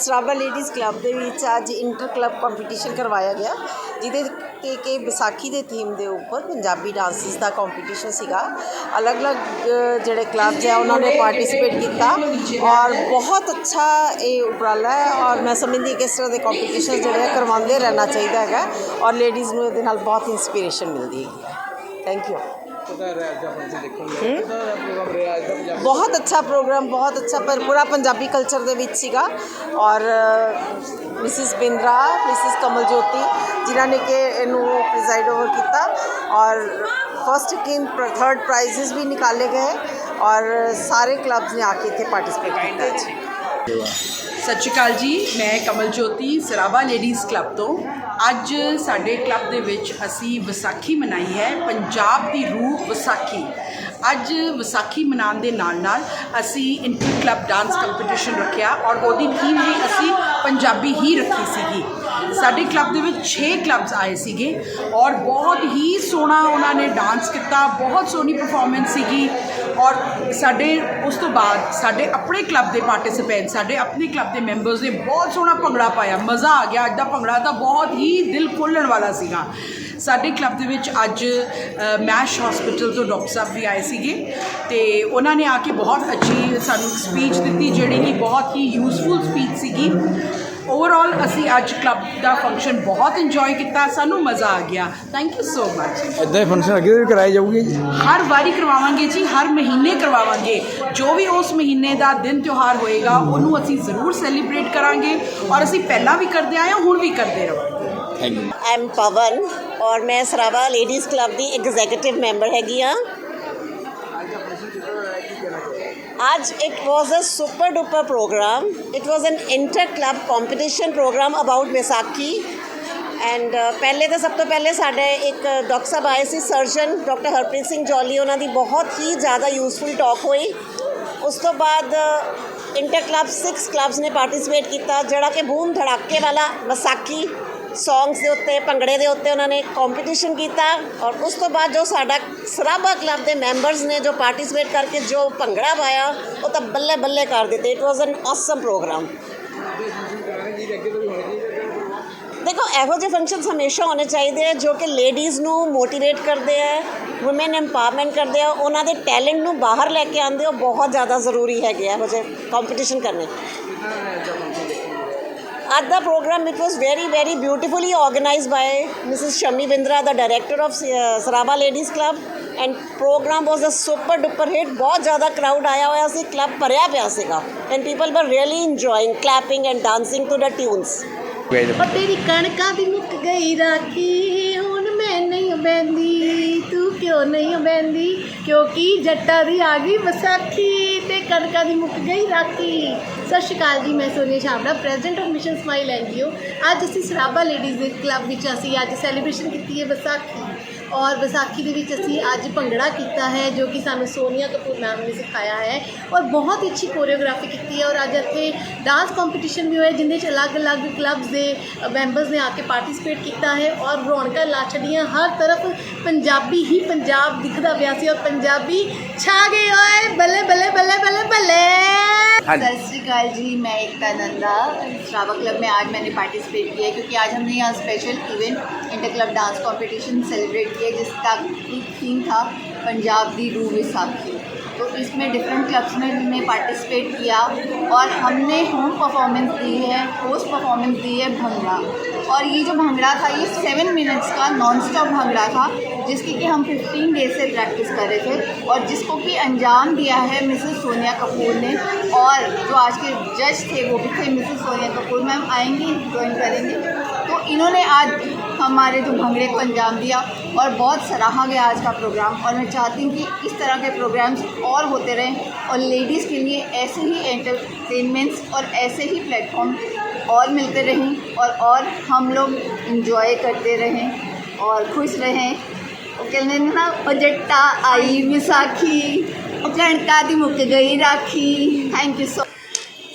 Sarabha ladies club ਦੇ ਵਿੱਚ ਅੱਜ ਇੰਟਰ ਕਲੱਬ ਕੰਪੀਟੀਸ਼ਨ ਕਰਵਾਇਆ ਗਿਆ, ਜਿਹਦੇ 'ਤੇ ਕਿ ਵਿਸਾਖੀ ਦੇ ਥੀਮ ਦੇ ਉੱਪਰ ਪੰਜਾਬੀ ਡਾਂਸਿਸ ਦਾ ਕੰਪੀਟੀਸ਼ਨ ਸੀਗਾ। ਅਲੱਗ-ਅਲੱਗ ਜਿਹੜੇ ਕਲੱਬਸ ਆ ਉਹਨਾਂ ਨੇ ਪਾਰਟਿਸਿਪੇਟ ਕੀਤਾ ਔਰ ਬਹੁਤ ਅੱਛਾ ਇਹ ਉਪਰਾਲਾ ਹੈ ਔਰ ਮੈਂ ਸਮਝਦੀ ਕਿ ਇਸ ਤਰ੍ਹਾਂ ਦੇ ਕੰਪੀਟੀਸ਼ਨ ਜਿਹੜੇ ਆ ਕਰਵਾਉਂਦੇ ਰਹਿਣਾ ਚਾਹੀਦਾ ਹੈਗਾ ਔਰ ਲੇਡੀਜ਼ ਨੂੰ ਇਹਦੇ ਨਾਲ ਬਹੁਤ ਇੰਸਪੀਰੇਸ਼ਨ ਮਿਲਦੀ ਹੈਗੀ ਹੈ। ਥੈਂਕ ਯੂ ਬਹੁਤ ਅੱਛਾ ਪ੍ਰੋਗਰਾਮ ਬਹੁਤ ਅੱਛਾ ਪਰ ਪੂਰਾ ਪੰਜਾਬੀ ਕਲਚਰ ਦੇ ਵਿੱਚ ਸੀਗਾ। ਔਰ ਮਿਸਿਸ ਬਿੰਦਰਾ ਮਿਸਿਸ ਕਮਲ ਜੋਤੀ ਜਿਨ੍ਹਾਂ ਨੇ ਕਿ ਇਹਨੂੰ ਪ੍ਰੀਜ਼ਾਈਡ ਓਵਰ ਕੀਤਾ। ਔਰ ਫਸਟ ਸੈਕਿੰਡ ਥਰਡ ਪ੍ਰਾਈਜ਼ਸ ਵੀ ਨਿਕਾਲੇ ਗਏ। ਔਰ ਸਾਰੇ ਕਲੱਬਸ ਨੇ ਆ ਕੇ ਇੱਥੇ ਪਾਰਟਿਸਿਪੇਟ ਕੀਤਾ ਜੀ। ਸਤਿ ਸ਼੍ਰੀ ਅਕਾਲ ਜੀ, ਮੈਂ ਕਮਲ ਜੋਤੀ ਸਰਾਵਾ ਲੇਡੀਜ਼ ਕਲੱਬ ਤੋਂ। ਅੱਜ ਸਾਡੇ ਕਲੱਬ ਦੇ ਵਿੱਚ ਅਸੀਂ ਵਿਸਾਖੀ ਮਨਾਈ ਹੈ, ਪੰਜਾਬ ਦੀ ਰੂਹ ਵਿਸਾਖੀ। ਅੱਜ ਵਿਸਾਖੀ ਮਨਾਉਣ ਦੇ ਨਾਲ ਨਾਲ ਅਸੀਂ ਇੰਟਰ ਕਲੱਬ ਡਾਂਸ ਕੰਪੀਟੀਸ਼ਨ ਰੱਖਿਆ ਔਰ ਉਹਦੀ ਥੀਮ ਵੀ ਅਸੀਂ ਪੰਜਾਬੀ ਹੀ ਰੱਖੀ ਸੀਗੀ। ਸਾਡੇ ਕਲੱਬ ਦੇ ਵਿੱਚ 6 ਕਲੱਬਸ ਆਏ ਸੀਗੇ ਔਰ ਬਹੁਤ ਹੀ ਸੋਹਣਾ ਉਹਨਾਂ ਨੇ ਡਾਂਸ ਕੀਤਾ, ਬਹੁਤ ਸੋਹਣੀ ਪਰਫਾਰਮੈਂਸ ਸੀਗੀ ਔਰ ਸਾਡੇ ਉਸ ਤੋਂ ਬਾਅਦ ਸਾਡੇ ਆਪਣੇ ਕਲੱਬ ਦੇ ਪਾਰਟਿਸਿਪੈਂਟ ਸਾਡੇ ਆਪਣੇ ਕਲੱਬ ਦੇ ਮੈਂਬਰਸ ਨੇ ਬਹੁਤ ਸੋਹਣਾ ਭੰਗੜਾ ਪਾਇਆ, ਮਜ਼ਾ ਆ ਗਿਆ। ਅੱਜ ਦਾ ਭੰਗੜਾ ਤਾਂ ਬਹੁਤ ਹੀ ਦਿਲ ਖੋਲਣ ਵਾਲਾ ਸੀਗਾ। ਸਾਡੇ ਕਲੱਬ ਦੇ ਵਿੱਚ ਅੱਜ ਮੈਸ਼ ਹਸਪੀਟਲ ਤੋਂ ਡਾਕਟਰ ਸਾਹਿਬ ਵੀ ਆਏ ਸੀਗੇ। ਤੇ ਉਹਨਾਂ ਨੇ ਆ ਕੇ ਬਹੁਤ ਅੱਛੀ ਸਾਨੂੰ ਸਪੀਚ ਦਿੱਤੀ ਜਿਹੜੀ ਕਿ ਬਹੁਤ ਹੀ ਯੂਸਫੁਲ ਸਪੀਚ ਸੀਗੀ। ਓਵਰਆਲ ਅਸੀਂ ਅੱਜ ਕਲੱਬ ਦਾ ਫੰਕਸ਼ਨ ਬਹੁਤ ਇੰਜੋਏ ਕੀਤਾ ਸਾਨੂੰ ਮਜ਼ਾ ਆ ਗਿਆ। ਥੈਂਕ ਯੂ ਸੋ ਮਚ ਇਦਾਂ ਹੀ ਫੰਕਸ਼ਨ ਅੱਗੇ ਵੀ ਕਰਾਏ ਜਾਊਗੇ? ਜੀ ਹਰ ਵਾਰੀ ਕਰਵਾਵਾਂਗੇ ਜੀ ਹਰ ਮਹੀਨੇ ਕਰਵਾਵਾਂਗੇ। ਜੋ ਵੀ ਉਸ ਮਹੀਨੇ ਦਾ ਦਿਨ ਤਿਉਹਾਰ ਹੋਏਗਾ ਉਹਨੂੰ ਅਸੀਂ ਜ਼ਰੂਰ ਸੈਲੀਬ੍ਰੇਟ ਕਰਾਂਗੇ। ਔਰ ਅਸੀਂ ਪਹਿਲਾਂ ਵੀ ਕਰਦੇ ਆਏ ਹਾਂ ਹੁਣ ਵੀ ਕਰਦੇ ਰਹਾਂਗੇ ਥੈਂਕ ਯੂ ਐਮ ਪਵਨ ਔਰ ਮੈਂ ਸਰਾਵਾ ਲੇਡੀਜ਼ ਕਲੱਬ ਦੀ ਐਗਜ਼ੀਕਿਊਟਿਵ ਮੈਂਬਰ ਹੈਗੀ ਆ आज it was a super duper program. It was an inter club competition program about Vaisakhi. And ਪਹਿਲੇ ਤਾਂ ਸਭ ਤੋਂ ਪਹਿਲੇ ਸਾਡੇ ਇੱਕ ਡਾਕਟਰ ਸਾਹਿਬ ਆਏ ਸੀ ਸਰਜਨ ਡਾਕਟਰ ਹਰਪ੍ਰੀਤ ਸਿੰਘ ਜੌਲੀ ਉਹਨਾਂ ਦੀ ਬਹੁਤ ਹੀ ਜ਼ਿਆਦਾ ਯੂਸਫੁਲ ਟਾਕ ਹੋਈ ਉਸ ਤੋਂ ਬਾਅਦ ਇੰਟਰ ਕਲੱਬ 6 ਕਲੱਬਸ ਨੇ ਪਾਰਟਿਸਿਪੇਟ ਕੀਤਾ ਜਿਹੜਾ ਕਿ ਬੂਮ ਧੜਾਕੇ ਵਾਲਾ ਵਿਸਾਖੀ ਸੌਂਗਸ ਦੇ ਉੱਤੇ, ਭੰਗੜੇ ਦੇ ਉੱਤੇ ਉਹਨਾਂ ਨੇ ਕੰਪੀਟੀਸ਼ਨ ਕੀਤਾ ਔਰ ਉਸ ਤੋਂ ਬਾਅਦ ਜੋ ਸਾਡਾ ਸਰਾਭਾ ਕਲੱਬ ਦੇ ਮੈਂਬਰਸ ਨੇ ਜੋ ਪਾਰਟਿਸਿਪੇਟ ਕਰਕੇ ਜੋ ਭੰਗੜਾ ਪਾਇਆ, ਉਹ ਤਾਂ ਬੱਲੇ ਬੱਲੇ ਕਰ ਦਿੱਤੇ। It was N awesome programme ਦੇਖੋ, ਇਹੋ ਜਿਹੇ ਫੰਕਸ਼ਨਸ ਹਮੇਸ਼ਾ ਹੋਣੇ ਚਾਹੀਦੇ ਆ, ਜੋ ਕਿ ਲੇਡੀਜ਼ ਨੂੰ ਮੋਟੀਵੇਟ ਕਰਦੇ ਆ ਔਮਨ ਐਮਪਾਵਰਮੈਂਟ ਕਰਦੇ ਆ, ਉਹਨਾਂ ਦੇ ਟੈਲੈਂਟ ਨੂੰ ਬਾਹਰ ਲੈ ਕੇ ਆਉਂਦੇ ਉਹ ਬਹੁਤ ਜ਼ਿਆਦਾ ਜ਼ਰੂਰੀ ਹੈਗੇ ਆ ਇਹੋ ਜਿਹੇ ਕੰਪੀਟੀਸ਼ਨ ਕਰਨੇ। ਅੱਜ ਦਾ program it was very very beautifully organised by Mrs Shami Bindra the director of Sarabha ladies club and program was a super duper hit ਬਹੁਤ ਜ਼ਿਆਦਾ ਕਰਾਊਡ ਆਇਆ ਹੋਇਆ ਸੀ ਕਲੱਬ ਭਰਿਆ ਪਿਆ ਸੀਗਾ and people were really enjoying clapping and dancing to the tunes ਉਹ ਤੇਰੀ ਕਣਕਾਂ ਦੀ ਮੁੱਕ ਗਈ ਰਾਖੀ ਹੁਣ ਮੈਂ ਨਹੀਂ ਬੈੰਦੀ ਤੂੰ ਕਿਉਂ ਨਹੀਂ ਬੈੰਦੀ ਕਿਉਂਕਿ ਜੱਟਾਂ ਦੀ ਆ ਗਈ ਵਿਸਾਖੀ ਤੇ ਕਣਕਾਂ ਦੀ ਮੁੱਕ ਗਈ ਰਾਖੀ ਸਤਿ ਸ਼੍ਰੀ ਅਕਾਲ ਜੀ, ਮੈਂ Sonia Chhabra, president of mission smile NGO ਅੱਜ ਅਸੀਂ ਸਰਾਭਾ ਲੇਡੀਜ਼ ਦੇ ਕਲੱਬ ਵਿੱਚ ਅਸੀਂ ਅੱਜ ਸੈਲੀਬ੍ਰੇਸ਼ਨ ਕੀਤੀ ਹੈ ਵਿਸਾਖੀ। ਔਰ ਵਿਸਾਖੀ ਦੇ ਵਿੱਚ ਅਸੀਂ ਅੱਜ ਭੰਗੜਾ ਕੀਤਾ ਹੈ, ਜੋ ਕਿ ਸਾਨੂੰ ਸੋਨੀਆ ਕਪੂਰ ਮੈਮ ਨੇ ਸਿਖਾਇਆ ਹੈ ਔਰ ਬਹੁਤ ਹੀ ਅੱਛੀ ਕੋਰੀਓਗ੍ਰਾਫੀ ਕੀਤੀ ਹੈ ਔਰ ਅੱਜ ਇੱਥੇ ਡਾਂਸ ਕੰਪੀਟੀਸ਼ਨ ਵੀ ਹੋਇਆ, ਜਿੰਦੇ ਚ ਅਲੱਗ-ਅਲੱਗ ਕਲੱਬਸ ਦੇ ਮੈਂਬਰਸ ਨੇ ਆ ਕੇ ਪਾਰਟਿਸਿਪੇਟ ਕੀਤਾ ਹੈ ਔਰ ਰੌਣਕਾਂ ਲਾ ਛੱਡੀਆਂ, ਹਰ ਤਰਫ ਪੰਜਾਬੀ ਹੀ ਪੰਜਾਬ ਦਿਖਦਾ ਪਿਆ ਸੀ ਔਰ ਪੰਜਾਬੀ ਛਾ ਗਏ, ਓਏ ਬੱਲੇ ਬੱਲੇ ਬੱਲੇ ਬੱਲੇ ਬੱਲੇ। सत श्रीकाल जी, मैं एकता नंदा। श्रावा क्लब में आज मैंने पार्टिसिपेट किया है क्योंकि आज हमने यहाँ special event inter club dance competition celebrate किया जिसका थीम था पंजाब दी रू विसाखी। तो इसमें डिफरेंट क्लब्स में हमने पार्टिसिपेट किया और हमने होम परफॉर्मेंस दी है होस्ट परफॉर्मेंस दी है भंगड़ा। और ये जो भंगड़ा था, ये सेवन मिनट्स का नॉन स्टॉप भंगड़ा था, जिसकी कि हम 15 डेज़ से प्रैक्टिस कर रहे थे और जिसको कि अंजाम दिया है मिसेस सोनिया कपूर ने। और जो आज के जज थे, वो भी थे मिसेस सोनिया कपूर मैम आएँगी ज्वाइन करेंगे। तो इन्होंने आज हमारे जो भंगड़े को अंजाम दिया और बहुत सराहा गया आज का प्रोग्राम और मैं चाहती हूँ कि इस तरह के प्रोग्राम्स और होते रहें और लेडीज़ के लिए ऐसे ही एंटरटेनमेंट्स और ऐसे ही प्लेटफॉर्म और मिलते रहें और और हम लोग इन्जॉय करते रहें और खुश रहें। कहने ना बजट्टा आई विसाखी कणका दी मुक गई राखी। थैंक यू सो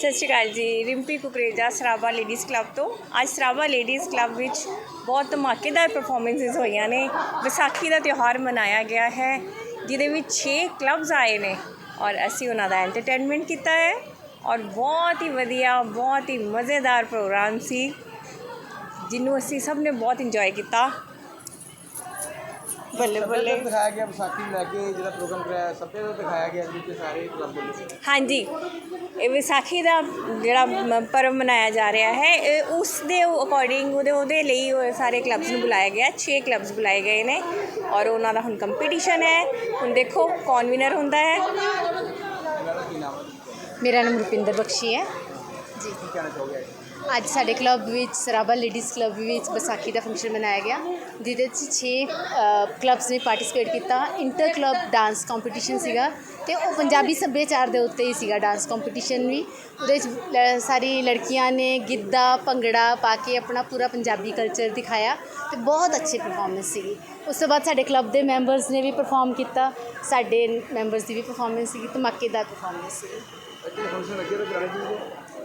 ਸਤਿ ਸ਼੍ਰੀ ਅਕਾਲ ਜੀ। ਰਿੰਪੀ ਕੁਕਰੇਜਾ, ਸਰਾਬਾ ਲੇਡੀਜ਼ ਕਲੱਬ ਤੋਂ। ਅੱਜ ਸਰਾਬਾ ਲੇਡੀਜ਼ ਕਲੱਬ ਵਿੱਚ ਬਹੁਤ ਧਮਾਕੇਦਾਰ ਪਰਫਾਰਮੈਂਸਿਸ ਹੋਈਆਂ ਨੇ। ਵਿਸਾਖੀ ਦਾ ਤਿਉਹਾਰ ਮਨਾਇਆ ਗਿਆ ਹੈ, ਜਿਹਦੇ ਵਿੱਚ 6 ਕਲੱਬਸ ਆਏ ਨੇ ਔਰ ਅਸੀਂ ਉਹਨਾਂ ਦਾ ਐਂਟਰਟੇਨਮੈਂਟ ਕੀਤਾ ਹੈ ਔਰ ਬਹੁਤ ਹੀ ਵਧੀਆ, ਬਹੁਤ ਹੀ ਮਜ਼ੇਦਾਰ ਪ੍ਰੋਗਰਾਮ ਸੀ, ਜਿਹਨੂੰ ਅਸੀਂ ਸਭ ਨੇ ਬਹੁਤ ਇੰਜੋਏ ਕੀਤਾ। ਬੱਲੇ ਬੱਲੇ। ਦਿਖਾਇਆ ਗਿਆ ਵਿਸਾਖੀ ਨੂੰ ਲੈ ਕੇ ਜਿਹੜਾ ਪ੍ਰੋਗਰਾਮ ਕਰਾਇਆ ਸੱਭਿਆਚਾਰ ਦਿਖਾਇਆ ਗਿਆ ਜਿੱਥੇ ਸਾਰੇ ਕਲੱਬ ਦੇ ਵਿੱਚ। ਹਾਂਜੀ। ਇਹ ਵਿਸਾਖੀ ਦਾ ਜਿਹੜਾ ਮ- ਪਰਵ ਮਨਾਇਆ ਜਾ ਰਿਹਾ ਹੈ ਇਹ ਉਸ ਦੇ ਅਕੋਰਡਿੰਗ ਉਹਦੇ ਉਹਦੇ ਲਈ ਉਹ ਸਾਰੇ ਕਲੱਬਸ ਨੂੰ ਬੁਲਾਇਆ ਗਿਆ 6 ਕਲੱਬਸ ਬੁਲਾਏ ਗਏ ਨੇ ਔਰ ਉਹਨਾਂ ਦਾ ਹੁਣ ਕੰਪੀਟੀਸ਼ਨ ਹੈ। ਹੁਣ ਦੇਖੋ ਕੌਣ ਵਿਨਰ ਹੁੰਦਾ ਦਾ ਕੀ ਹੈ? ਮੇਰਾ ਨਾਮ ਰੁਪਿੰਦਰ ਬਖਸ਼ੀ ਹੈ। ਕੀ ਕਹਿਣਾ ਚਾਹੋਗੇ? ਅੱਜ? ਸਾਡੇ ਕਲੱਬ ਵਿੱਚ ਸਰਾਬਾ ਲੇਡੀਜ਼ ਕਲੱਬ ਵਿੱਚ ਵਿਸਾਖੀ ਦਾ ਫੰਕਸ਼ਨ ਮਨਾਇਆ ਗਿਆ, ਜਿਹਦੇ 'ਚ 6 ਕਲੱਬਸ ਨੇ ਪਾਰਟਿਸਿਪੇਟ ਕੀਤਾ। ਇੰਟਰ ਕਲੱਬ ਡਾਂਸ ਕੰਪੀਟੀਸ਼ਨ ਸੀਗਾ ਤੇ ਉਹ ਪੰਜਾਬੀ ਸੱਭਿਆਚਾਰ ਦੇ ਉੱਤੇ ਹੀ ਸੀਗਾ ਡਾਂਸ ਕੰਪੀਟੀਸ਼ਨ ਵੀ। ਉਹਦੇ 'ਚ ਲ- ਸਾਰੀ ਲੜਕੀਆਂ ਨੇ ਗਿੱਧਾ, ਭੰਗੜਾ ਪਾ ਕੇ ਆਪਣਾ ਪੂਰਾ ਪੰਜਾਬੀ ਕਲਚਰ ਦਿਖਾਇਆ ਤੇ ਬਹੁਤ ਅੱਛੀ ਪਰਫਾਰਮੈਂਸ ਸੀਗੀ। ਉਸ ਤੋਂ ਬਾਅਦ ਸਾਡੇ ਕਲੱਬ ਦੇ ਮੈਂਬਰਸ ਨੇ ਵੀ ਪਰਫਾਰਮ ਕੀਤਾ, ਸਾਡੇ ਮੈਂਬਰਸ ਦੀ ਵੀ ਪਰਫਾਰਮੈਂਸ ਸੀਗੀ, ਧਮਾਕੇਦਾਰ ਪਰਫਾਰਮੈਂਸ ਸੀਗੀ।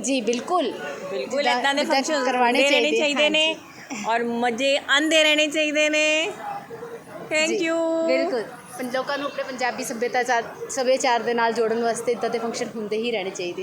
ਜੀ ਬਿਲਕੁਲ। ਬਿਲਕੁਲ ਜਿੱਦਾਂ- ਇਦਾਂ ਦੇ ਜਿੱਦਾਂ ਫੰਕਸ਼ਨ ਕਰਵਾਉਣੇ ਚਾਹੀਦੇ, ਚਾਹੀਦੇ ਨੇ ਔਰ ਮਜ਼ੇ ਆਂਦੇ ਰਹਿਣੇ ਚਾਹੀਦੇ ਨੇ। ਥੈਂਕ ਜੀ, ਯੂ ਬਿਲਕੁਲ। ਪੰ- ਲੋਕਾਂ ਨੂੰ ਆਪਣੇ ਪੰਜਾਬੀ ਸੱਭਿਆਚਾਰ ਸੱਭਿਆਚਾਰ ਦੇ ਨਾਲ ਜੋੜਨ ਵਾਸਤੇ ਇਦਾਂ ਦੇ ਫੰਕਸ਼ਨ ਹੁੰਦੇ ਹੀ ਰਹਿਣੇ ਚਾਹੀਦੇ ਆ।